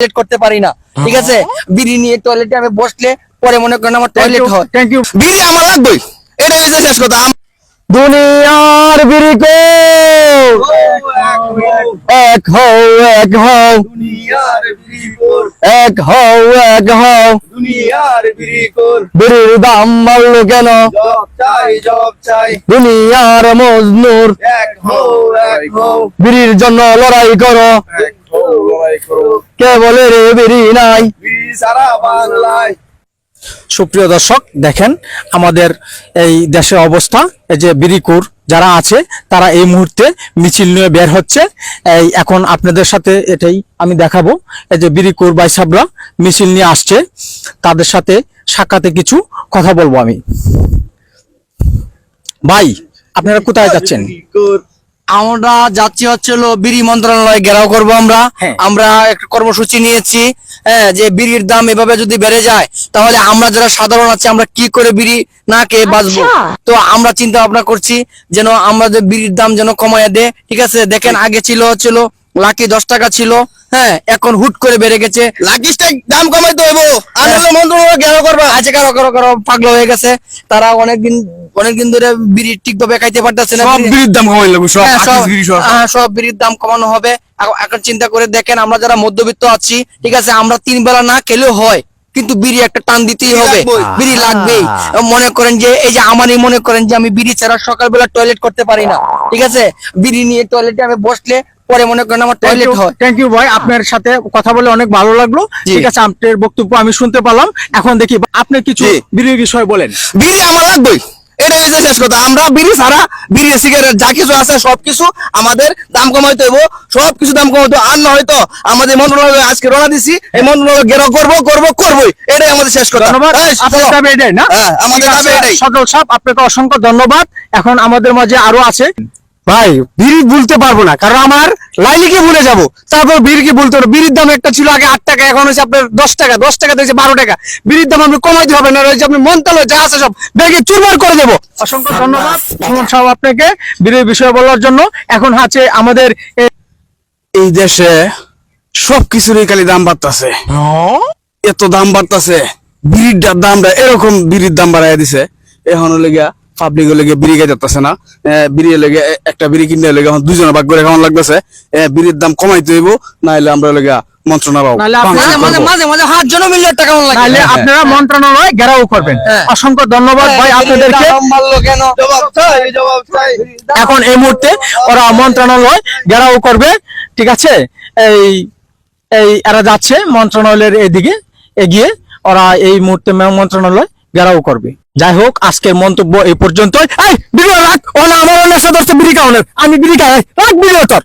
Toilet করতে পারি না। ঠিক আছে? বিড়ি নিয়ে টয়লেটে আমি বসলে পরে মনে করেন আমার টয়লেট হয়। থ্যাংক ইউ বিড়ি আমার লাগবেই। এটা হচ্ছে শেষ কথা। দুনিয়ার বিরিকো এক হও এক হও। এক হও এক হও। বিড়ির দাম বাড়লো কেন? জব চাই জব চাই। দুনিয়ার মজনুর। এক হো এক হো বিড়ির জন্য লড়াই করো। এক লড়াই করো কে বলে রে বিড়ি নাই? সারা বাংলায় সুপ্রিয় দর্শক দেখেন আমাদের এই দেশের অবস্থা এই যে বিরিকুর যারা আছে তারা এই মুহূর্তে মিছিল নিয়ে বের হচ্ছে। এই এখন আপনাদের সাথে এটাই আমি দেখাবো। এই যে বিরিকুর বাইসাবরা মিছিল নিয়ে আসছে। তাদের সাথে সাক্ষাতে কিছু কথা বলব আমি। ভাই আপনারা কোথায় যাচ্ছেন? আমরা যাচ্ছি হচ্ছে হলো বিড়ি মন্ত্রণালয় ঘেরাও করব আমরা। হ্যাঁ। আমরা একটা কর্মসূচি নিয়েছি হ্যাঁ যে বিড়ির দাম এভাবে যদি বেড়ে যায় তাহলে আমরা যারা সাধারণ আছি আমরা কি করে বিড়ি না খেয়ে বাঁচবো? তো আমরা চিন্তা ভাবনা করছি যেন আমাদের বিড়ির দাম যেন কমায় দে ঠিক আছে দেখেন আগে ছিল হচ্ছিল লাকি দশ টাকা ছিল হ্যাঁ এখন হুট করে বেড়ে গেছে। লাকি স্টেক দাম কমাইতে হইব। আর মন্ত্রণালয় গেল করবা। আছে কারও কারও কারও পাগলা হয়ে গেছে। তারা অনেকদিন অনেকদিন ধরে বিড়ি ঠিকভাবে খাইতে পারতেছে না সব বিড়ির দাম লাগবে সব হ্যাঁ, সব হ্যাঁ, সব বিড়ির দাম কমানো হবে। এখন- এখন চিন্তা করে দেখেন আমরা যারা মধ্যবিত্ত আছি ঠিক আছে আমরা তিন বেলা না খেলেও হয় কিন্তু বিড়ি একটা টান দিতেই হবে। বিড়ি লাগবেই। মনে করেন যে এই যে আমারই মনে করেন যে আমি বিড়ি ছাড়া সকালবেলা টয়লেট করতে পারি না ঠিক আছে? বিড়ি নিয়ে টয়লেটে আমি বসলে পরে মনে করেন আমার টয়লেট হয়। থ্যাংক ইউ ভাই আপনার সাথে কথা বলে অনেক ভালো লাগল। ঠিক আছে আপনার বক্তব্য আমি শুনতে পারলাম এখন দেখি আপনি কিছু বিড়ির বিষয় বলেন। বিড়ি আমার লাগবেই। এটা হচ্ছে শেষ কথা। আমরা বিড়ি সারা বিড়ি সিগারেট যা কিছু আছে সবকিছু আমাদের দাম কমাইতে হইব। সবকিছু দাম কমাইতে। আর না হয়তো আমাদের মন্ত্রণালয় আজকে রওনা দিছি। এই মন্ত্রণালয় গেরো করব করব করবোই। এটাই আমাদের শেষ কথা। এটাই হ্যাঁ, আমাদের এটাই। সদল সাহেব আপনাকে অসংখ্য ধন্যবাদ। এখন আমাদের মাঝে আরও আছে। ভাই, বিড়ি বলতে পারব না, কারণ আমার লাইলিকে ভুলে যাব। তারপর বিড়ি কি ভুলতে পারব বিড়ির দাম একটা ছিল আগে আট টাকা, এখন হচ্ছে আপনার দশ টাকা দশ টাকা থেকে বারো টাকা। বিড়ির দাম আপনি কমাইতে হবে না রয়েছে আপনি মন্ত্রালয় যা আছে সব ব্যাগে চুরমার করে দেবো। অসংখ্য ধন্যবাদ, সুমন সাহেব আপনাকে বিড়ির বিষয়ে বলার জন্য। এখন আছে আমাদের এই দেশে সবকিছুরই খালি দাম বাড়তেছে। এত দাম বাড়তেছে, বিড়ির দামটা এরকম বিড়ির দাম বাড়াই দিছে। এখন লেগে পাবলিক লেগে বিড়ি খাই যাচ্ছে না। বিড়ি লেগে একটা বিড়ি কিনতে লেগে এখন দুজনে ভাগ করে কেমন লাগতেছে। বিড়ির দাম কমাইতে হইব না হলে আমরা লেগে নাহলে আপনারা- মন্ত্রণালয় ঘেরাও করবেন। হ্যাঁ। অসংখ্য ধন্যবাদ ভাই আপনাদেরকে। দাম বাড়লো কেন? জবাব চাই জবাব চাই। এখন এই মুহূর্তে ওরা মন্ত্রণালয় ঘেরাও করবে ঠিক আছে? এই এই এরা যাচ্ছে মন্ত্রণালয়ের এদিকে এগিয়ে। ওরা এই মুহূর্তে মন্ত্রণালয় ঘেরাও করবে। যাই হোক আজকের মন্তব্য এই পর্যন্ত এই ভিডিও রাখ। আমার অন্য সদস্য বিড়ি খাওয়ানোর। আমি বিড়ি খাওয়াই রাখ বিড়ি তোর।